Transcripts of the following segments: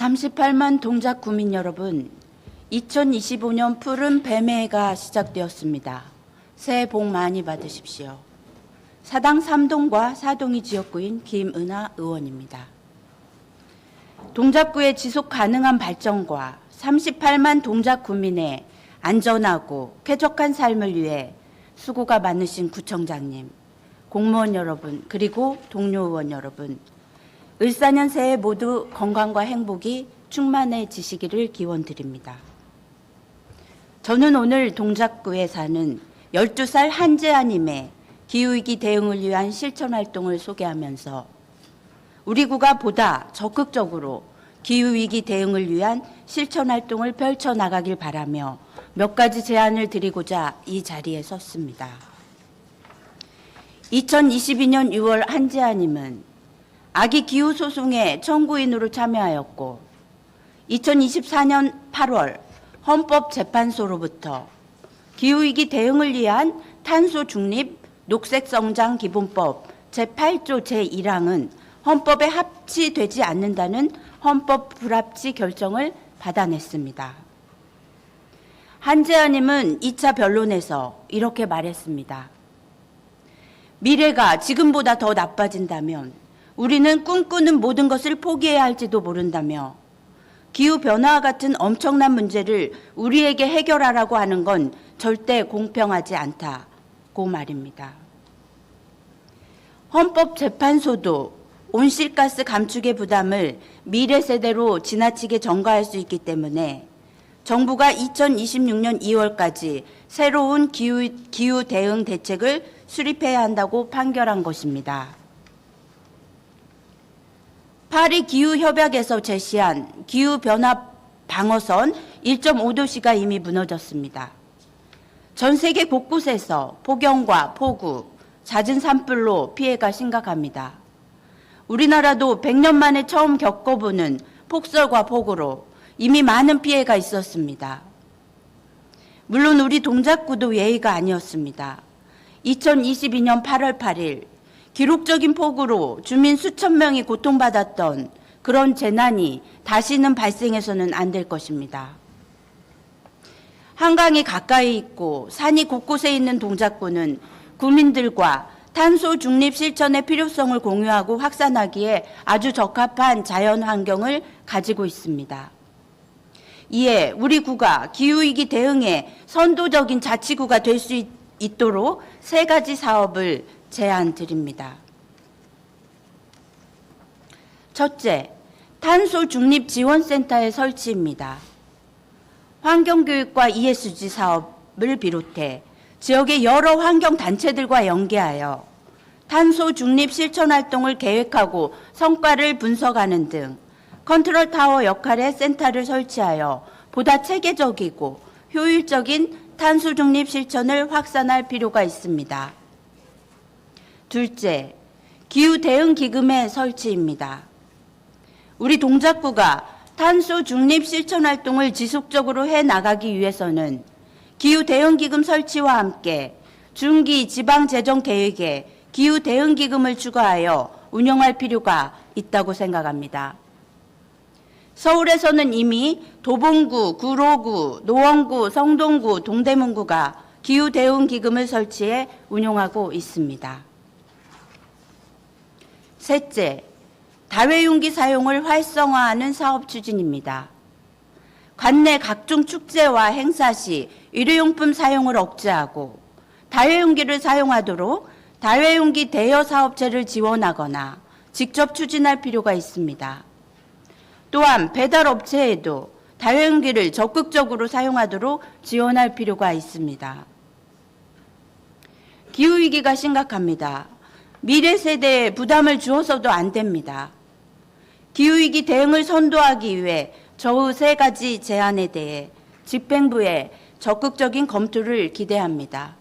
38만 동작 구민 여러분, 2025년 푸른 뱀해가 시작되었습니다. 새해 복 많이 받으십시오. 사당 3동과 사동이 지역구인 김은하 의원입니다. 동작구의 지속 가능한 발전과 38만 동작 구민의 안전하고 쾌적한 삶을 위해 수고가 많으신 구청장님, 공무원 여러분, 그리고 동료 의원 여러분, 을사년 새해 모두 건강과 행복이 충만해지시기를 기원드립니다. 저는 오늘 동작구에 사는 12살 한재아님의 기후위기 대응을 위한 실천 활동을 소개하면서 우리 구가 보다 적극적으로 기후위기 대응을 위한 실천 활동을 펼쳐나가길 바라며 몇 가지 제안을 드리고자 이 자리에 섰습니다. 2022년 6월 한재아님은 아기 기후 소송에 청구인으로 참여하였고 2024년 8월 헌법재판소로부터 기후위기 대응을 위한 탄소 중립 녹색 성장 기본법 제8조 제1항은 헌법에 합치되지 않는다는 헌법 불합치 결정을 받아냈습니다. 한재아님은 2차 변론에서 이렇게 말했습니다. 미래가 지금보다 더 나빠진다면 우리는 꿈꾸는 모든 것을 포기해야 할지도 모른다며 기후변화와 같은 엄청난 문제를 우리에게 해결하라고 하는 건 절대 공평하지 않다고 말입니다. 헌법재판소도 온실가스 감축의 부담을 미래 세대로 지나치게 전가할 수 있기 때문에 정부가 2026년 2월까지 새로운 기후, 기후 대응 대책을 수립해야 한다고 판결한 것입니다. 파리 기후협약에서 제시한 기후변화 방어선 1.5도씨가 이미 무너졌습니다. 전 세계 곳곳에서 폭염과 폭우, 잦은 산불로 피해가 심각합니다. 우리나라도 100년 만에 처음 겪어보는 폭설과 폭우로 이미 많은 피해가 있었습니다. 물론 우리 동작구도 예의가 아니었습니다. 2022년 8월 8일 기록적인 폭우로 주민 수천 명이 고통받았던 그런 재난이 다시는 발생해서는 안 될 것입니다. 한강이 가까이 있고 산이 곳곳에 있는 동작구는 구민들과 탄소 중립 실천의 필요성을 공유하고 확산하기에 아주 적합한 자연 환경을 가지고 있습니다. 이에 우리 구가 기후위기 대응에 선도적인 자치구가 될 수 있도록 세 가지 사업을 제안 드립니다. 첫째, 탄소 중립 지원센터의 설치입니다. 환경교육과 ESG 사업을 비롯해 지역의 여러 환경 단체들과 연계하여 탄소 중립 실천 활동을 계획하고 성과를 분석하는 등 컨트롤 타워 역할의 센터를 설치하여 보다 체계적이고 효율적인 탄소 중립 실천을 확산할 필요가 있습니다. 둘째, 기후 대응 기금의 설치입니다. 우리 동작구가 탄소 중립 실천 활동을 지속적으로 해 나가기 위해서는 기후 대응 기금 설치와 함께 중기 지방 재정 계획에 기후 대응 기금을 추가하여 운영할 필요가 있다고 생각합니다. 서울에서는 이미 도봉구, 구로구, 노원구, 성동구, 동대문구가 기후 대응 기금을 설치해 운용하고 있습니다. 셋째, 다회용기 사용을 활성화하는 사업 추진입니다. 관내 각종 축제와 행사 시 일회용품 사용을 억제하고 다회용기를 사용하도록 다회용기 대여 사업체를 지원하거나 직접 추진할 필요가 있습니다. 또한 배달 업체에도 다회용기를 적극적으로 사용하도록 지원할 필요가 있습니다. 기후위기가 심각합니다. 미래 세대에 부담을 주어서도 안 됩니다. 기후위기 대응을 선도하기 위해 저의 세 가지 제안에 대해 집행부의 적극적인 검토를 기대합니다.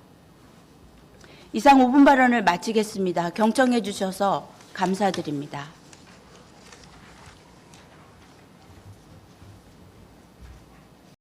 이상 5분 발언을 마치겠습니다. 경청해 주셔서 감사드립니다.